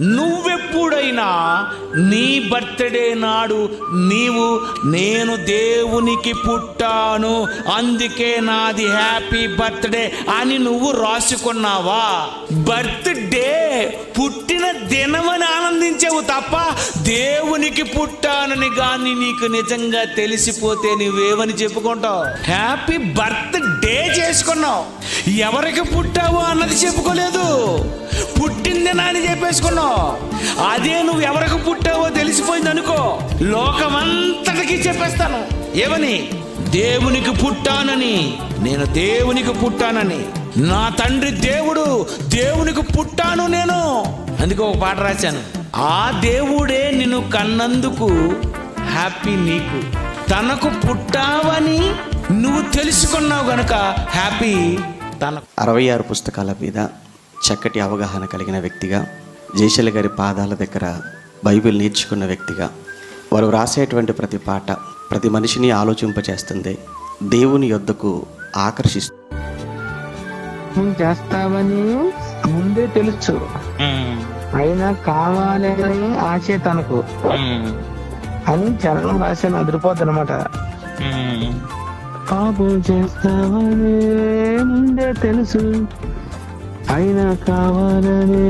నువ్వెప్పుడైనా నీ బర్త్డే నాడు నీవు నేను దేవునికి పుట్టాను అందుకే నాది హ్యాపీ బర్త్డే అని నువ్వు రాసుకున్నావా? బర్త్డే పుట్టిన దినమని ఆనందించావు తప్ప దేవునికి పుట్టానని కానీ నీకు నిజంగా తెలిసిపోతే నువ్వేమని చెప్పుకుంటావు? హ్యాపీ బర్త్ డే చేసుకున్నావు. ఎవరికి పుట్టావు అన్నది చెప్పుకోలేదు. పుట్టింది నాని చెప్పేసుకున్నావు. అదే నువ్వు ఎవరికి పుట్టావో తెలిసిపోయింది అనుకో. లోకమంతటికి చెప్పేస్తాను. ఏమని? దేవునికి పుట్టానని. నేను దేవునికి పుట్టానని. నా తండ్రి దేవుడు దేవునికి పుట్టాను నేను. అందుకే ఒక పాట రాశాను. ఆ దేవుడే నిన్ను కన్నందుకు హ్యాపీ నీకు. తనకు పుట్టావని నువ్వు తెలుసుకున్నావు గనుక హ్యాపీ తన అరవై ఆరు పుస్తకాల మీద చక్కటి అవగాహన కలిగిన వ్యక్తిగా జయశైల గారి పాదాల దగ్గర బైబిల్ నేర్చుకున్న వ్యక్తిగా వారు రాసేటువంటి ప్రతి పాట ప్రతి మనిషిని ఆలోచింపచేస్తుంది దేవుని యొద్దకు ఆకర్షిస్తుంది చేస్తావని ముందే తెలుసు. అయినా కావాలని ఆశ తనకు. అని చరణం రాశాను అదిరిపోద్ది అనమాట పాపం చేస్తావని ముందే తెలుసు. అయినా కావాలనే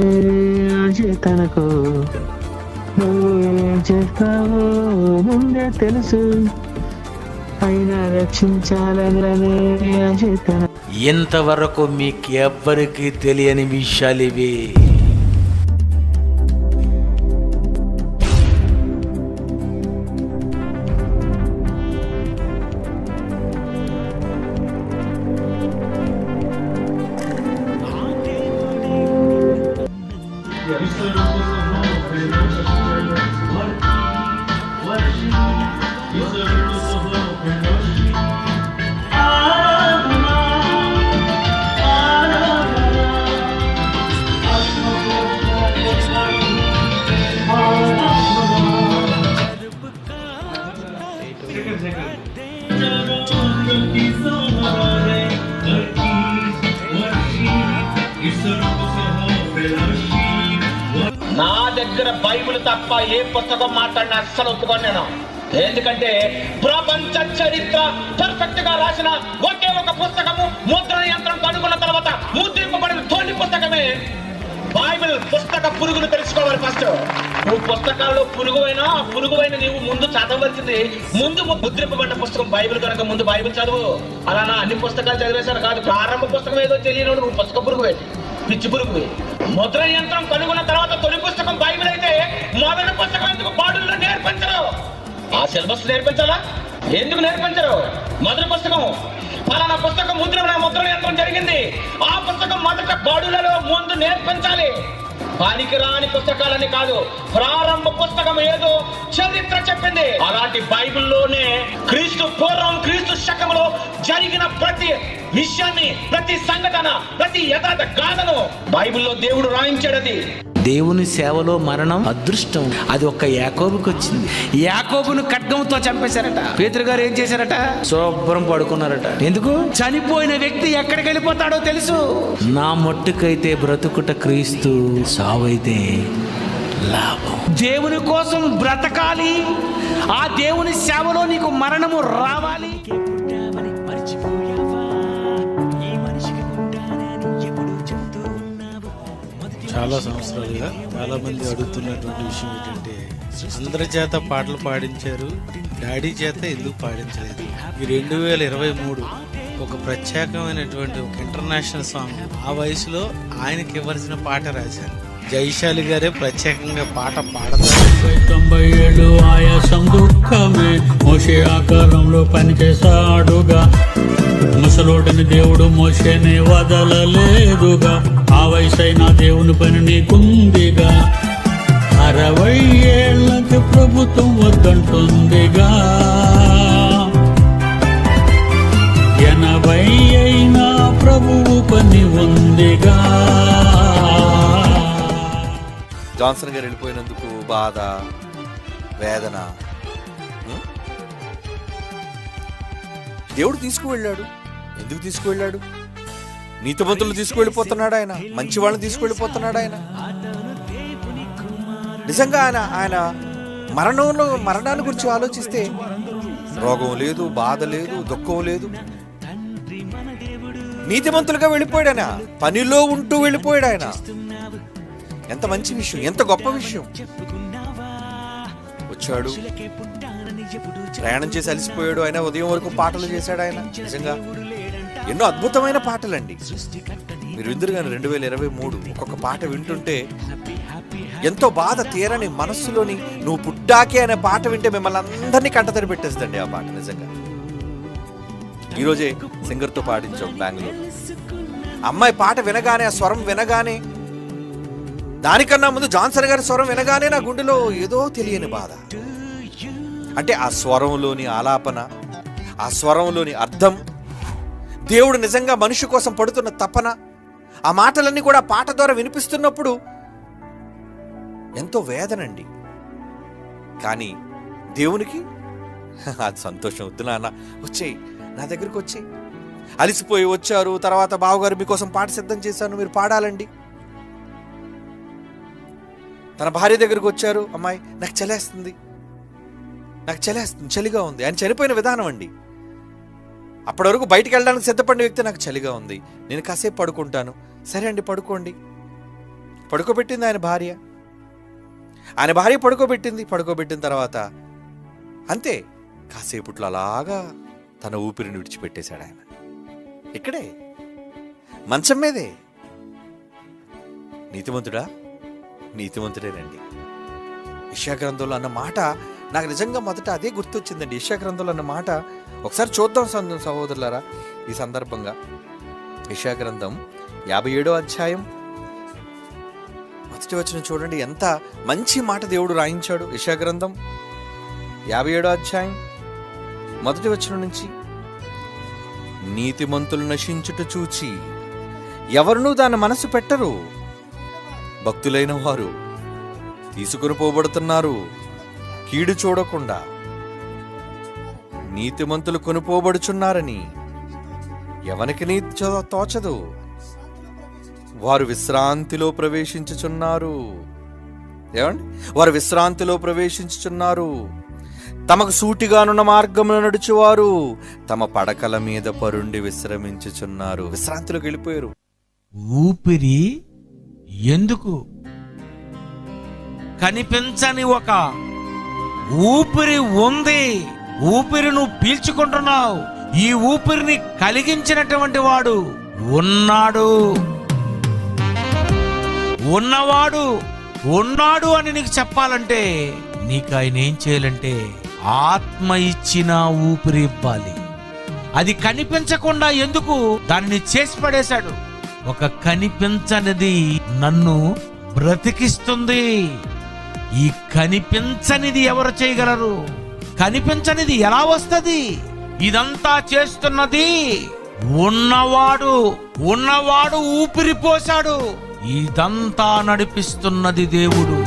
ఆశ తనకు. నువ్వు ఏం చేస్తావో ముందే తెలుసు. అయినా రక్షించాలనే ఆశ తనకు ఇంతవరకు మీకు ఎవ్వరికీ తెలియని విషయాలు ఇవి. నా దగ్గర బైబిల్ తప్ప ఏ పుస్తకం మాట్లాడినా అస్సలు ఒప్పుకోను నేను. ఎందుకంటే ప్రపంచ చరిత్ర పర్ఫెక్ట్గా రాసిన ఒకే ఒక పుస్తకము ముద్రణ యంత్రం కనుగొన్న తర్వాత ముద్రింపబడిన తోటి పుస్తకమే బైబిల్ పుస్తక పురుగును తెలుసుకోవాలి ఫస్ట్ నువ్వు పుస్తకాల్లో పురుగువైనా ఆ పురుగువైన నీవు ముందు చదవలసింది ముందు ముద్రింపబడిన పుస్తకం బైబిల్ కనుక ముందు బైబిల్ చదువు. అలా నా అన్ని పుస్తకాలు చదివేశాను కాదు ప్రారంభ పుస్తకం ఏదో తెలియను నువ్వు పుస్తక పురుగువే. పిచ్చి పురుగు ముద్ర యంత్రం కనుగొన్న తర్వాత తొలి పుస్తకం బైబిల్ అయితే మొదటి పుస్తకం ఎందుకు బాడుల్లో నేర్పించరు? ఆ సిలబస్ నేర్పించాలా? ఎందుకు నేర్పించరు? మొదటి పుస్తకం. ఫలానా పుస్తకం ముద్ర ముద్ర యంత్రం జరిగింది. ఆ పుస్తకం మొదట బాడులలో ముందు నేర్పించాలి. పనికిరాని పుస్తకాలని కాదు ప్రారంభ పుస్తకం ఏదో చరిత్ర చెప్పింది. అలాంటి బైబిల్లోనే క్రీస్తు పూర్వం క్రీస్తు శకములో జరిగిన ప్రతి విషయాన్ని ప్రతి సంఘటన ప్రతి యథార్థ గాథను బైబిల్లో దేవుడు రాయించాడు అది దేవుని సేవలో మరణం అదృష్టం. అది ఒక్క యాకోబుకి వచ్చింది. యాకోబును ఖడ్గంతో చంపేశారట. పేతురు గారు ఏం చేశారట? శుభ్రం పడుకున్నారట. ఎందుకు? చనిపోయిన వ్యక్తి ఎక్కడికి వెళ్ళిపోతాడో తెలుసు. నా మట్టుకైతే బ్రతుకుట క్రీస్తు సావైతే లాభం. దేవుని కోసం బ్రతకాలి. ఆ దేవుని సేవలో నీకు మరణము రావాలి. చాలా సంవత్సరాలుగా చాలామంది అడుగుతున్నటువంటి విషయం ఏంటంటే అందరి చేత పాటలు పాడించారు డాడీ చేత ఎందుకు పాడించలేదు. ఈ రెండు వేల ఇరవై మూడు ఒక ప్రత్యేకమైనటువంటి ఒక ఇంటర్నేషనల్ సాంగ్ ఆ వయసులో ఆయనకి ఇవ్వాల్సిన పాట రాశారు. జైశాలి గారే ప్రత్యేకంగా పాట పాడతారు. తొంభై ఏడు ఆయాసం దుఃఖమే మోసే ఆకారంలో పనిచేశాడుగా. దేవుడు మోసేనే వదలలేదుగా. వయసైనా దేవుని పని నీకుందిగా. అరవై ఏళ్ళకి ప్రభుత్వం వద్దంటుందిగా. ఎనభై అయినా ప్రభువు పని ఉందిగా. జాన్సన్ గారు వెళ్ళిపోయినందుకు బాధ వేదన దేవుడు తీసుకువెళ్ళాడు. ఎందుకు తీసుకువెళ్ళాడు? నీతిమంతులు తీసుకువెళ్ళిపోతున్నాడు ఆయన. మంచి వాళ్ళని తీసుకువెళ్ళిపోతున్నాడు ఆయన. నిజంగా ఆయన ఆయన మరణంలో మరణాన్ని గురించి ఆలోచిస్తే రోగం లేదు బాధ లేదు దుఃఖం లేదు. నీతిమంతులుగా వెళ్ళిపోయాడు ఆయన. పనిలో ఉంటూ వెళ్ళిపోయాడు ఆయన. ఎంత మంచి విషయం ఎంత గొప్ప విషయం. వచ్చాడు. ప్రయాణం చేసి అలసిపోయాడు. ఆయన ఉదయం వరకు పాటలు చేశాడు ఆయన. నిజంగా ఎన్నో అద్భుతమైన పాటలండి. మీరు విందురు కానీ రెండు వేల ఇరవై మూడు ఒక్కొక్క పాట వింటుంటే ఎంతో బాధ తీరని మనస్సులోని నువ్వు పుట్టాకే అనే పాట వింటే మిమ్మల్ని అందరినీ కంటతడి పెట్టేస్తుందండి ఆ పాట నిజంగా. ఈరోజే సింగర్తో పాడించాం బెంగళూరు. అమ్మాయి పాట వినగానే ఆ స్వరం వినగానే దానికన్నా ముందు జాన్సన్ గారి స్వరం వినగానే నా గుండెలో ఏదో తెలియని బాధ. అంటే ఆ స్వరంలోని ఆలాపన ఆ స్వరంలోని అర్థం దేవుడు నిజంగా మనిషి కోసం పడుతున్న తపన ఆ మాటలన్నీ కూడా పాట ద్వారా వినిపిస్తున్నప్పుడు ఎంతో వేదనండి. కానీ దేవునికి అది సంతోషం వద్దు నాన్న. వచ్చేయి నా దగ్గరికి వచ్చేయి. అలిసిపోయి వచ్చారు తర్వాత బావగారు మీకోసం పాట సిద్ధం చేశాను మీరు పాడాలండి. తన భార్య దగ్గరికి వచ్చారు అమ్మాయి నాకు చలేస్తుంది. నాకు చలేస్తుంది చలిగా ఉంది. ఆయన చనిపోయిన విధానం అండి. అప్పటి వరకు బయటికి వెళ్ళడానికి సిద్ధపడిన వ్యక్తి నాకు చలిగా ఉంది. నేను కాసేపు పడుకుంటాను. సరే అండి పడుకోండి. పడుకోబెట్టింది ఆయన భార్య. ఆయన భార్య పడుకోబెట్టింది. పడుకోబెట్టిన తర్వాత అంతే కాసేపుట్లో అలాగా తన ఊపిరిని విడిచిపెట్టేశాడు ఆయన. ఇక్కడే మంచం మీదే. నీతిమంతుడా? నీతిమంతుడేనండి ఇషా గ్రంథంలో అన్న మాట నాకు నిజంగా మొదట అదే గుర్తొచ్చిందండి. ఇషా గ్రంథంలో అన్న మాట ఒకసారి చూద్దాం సంద- సహోదరులారా ఈ సందర్భంగా ఇషా గ్రంథం యాభై ఏడో అధ్యాయం. మొదటి వచ్చిన చూడండి ఎంత మంచి మాట దేవుడు రాయించాడు. ఇషా గ్రంథం యాభై ఏడో అధ్యాయం మొదటి వచ్చిన నుంచి. నీతిమంతులు నశించుట చూచి ఎవరునూ దాని మనసు పెట్టరు. భక్తులైన వారు తీసుకుని పోబడుతున్నారు. కీడు చూడకుండా నీతిమంతులు కొనుపోబడుచున్నారని. ఎవనికి నీతి తోచదు? వారు విశ్రాంతిలో ప్రవేశించుచున్నారు. ఏమండి? వారు విశ్రాంతిలో ప్రవేశించుచున్నారు. తమకు సూటిగానున్న మార్గంలో నడుచువారు. తమ పడకల మీద పరుండి విశ్రమించుచున్నారు. విశ్రాంతిలోకి వెళ్ళిపోయారు. ఊపిరి ఎందుకు? కనిపించని ఒక ఊపిరి ఉంది. ఊపిరి నువ్వు పీల్చుకుంటున్నావు. ఈ ఊపిరిని కలిగించినటువంటి వాడు ఉన్నాడు. ఉన్నవాడు ఉన్నాడు అని నీకు చెప్పాలంటే నీకు ఆయన ఏం చేయాలంటే ఆత్మ ఇచ్చిన ఊపిరి ఇవ్వాలి. అది కనిపించకుండా ఎందుకు దాన్ని చేసి పడేశాడు? ఒక కనిపించనిది నన్ను బ్రతికిస్తుంది. ఈ కనిపించనిది ఎవరు చేయగలరు? కనిపించనిది ఎలా వస్తది? ఇదంతా చేస్తున్నది ఉన్నవాడు ఉన్నవాడు ఊపిరి పోశాడు. ఇదంతా నడిపిస్తున్నది దేవుడు.